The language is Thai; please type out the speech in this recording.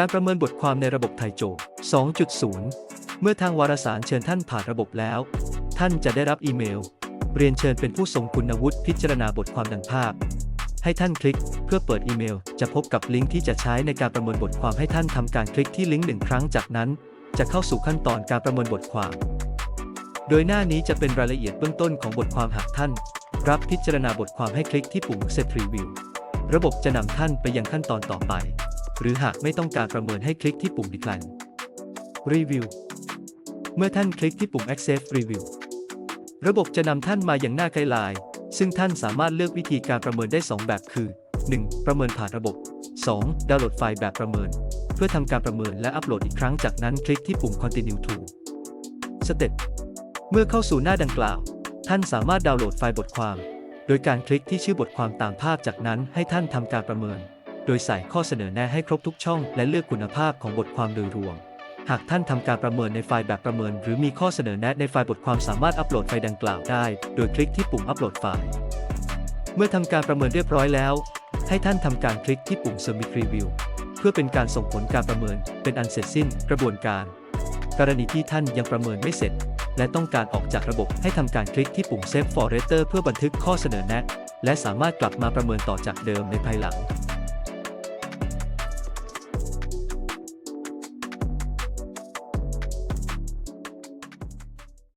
การประเมินบทความในระบบไทโจ 2.0 เมื่อทางวารสารเชิญท่านผ่านระบบแล้ว ท่านจะได้รับอีเมล เรียนเชิญเป็นผู้ทรงคุณวุฒิพิจารณาบทความดังภาพ ให้ท่านคลิกเพื่อเปิดอีเมล จะพบกับลิงก์ที่จะใช้ในการประเมินบทความให้ท่านทำการคลิกที่ลิงก์หนึ่งครั้งจากนั้น จะเข้าสู่ขั้นตอนการประเมินบทความ โดยหน้านี้จะเป็นรายละเอียดเบื้องต้นของบทความหากท่าน รับพิจารณาบทความให้คลิกที่ปุ่ม Set Review ระบบจะนำท่านไปยังขั้นตอนต่อไป หรือหากไม่ต้องการประเมินให้คลิกที่ปุ่ม Decline Review เมื่อท่านคลิกที่ปุ่ม Accept Review ระบบจะนำท่านมาอย่างหน้าไกด์ไลน์ซึ่งท่านสามารถเลือกวิธีการประเมินได้ 2 แบบคือ 1. ประเมินผ่านระบบ 2. ดาวน์โหลดไฟล์แบบประเมิน เพื่อทำการประเมินและอัปโหลดอีกครั้งจากนั้นคลิกที่ปุ่ม Continue to สเต็ปเมื่อเข้าสู่หน้าดังกล่าว ท่านสามารถดาวน์โหลดไฟล์บทความ โดยการคลิกที่ชื่อบทความตามภาพจากนั้นให้ท่านทำการประเมิน โดยใส่ข้อเสนอแนะให้ครบทุกช่อง และเลือกคุณภาพของบทความโดยรวม หากท่านทำการประเมินในไฟล์แบบประเมิน หรือมีข้อเสนอแนะในไฟล์บทความสามารถอัปโหลดไฟล์ดังกล่าวได้ โดยคลิกที่ปุ่มอัปโหลดไฟล์ เมื่อทำการประเมินเรียบร้อยแล้ว ให้ท่านทำการคลิกที่ปุ่ม Submit Review เพื่อเป็นการส่งผลการประเมินเป็นอันเสร็จสิ้นกระบวนการ กรณีที่ท่านยังประเมินไม่เสร็จ และต้องการออกจากระบบให้ทำการคลิกที่ปุ่ม Save for Later เพื่อบันทึกข้อเสนอแนะ และสามารถกลับมาประเมินต่อจากเดิมในภายหลัง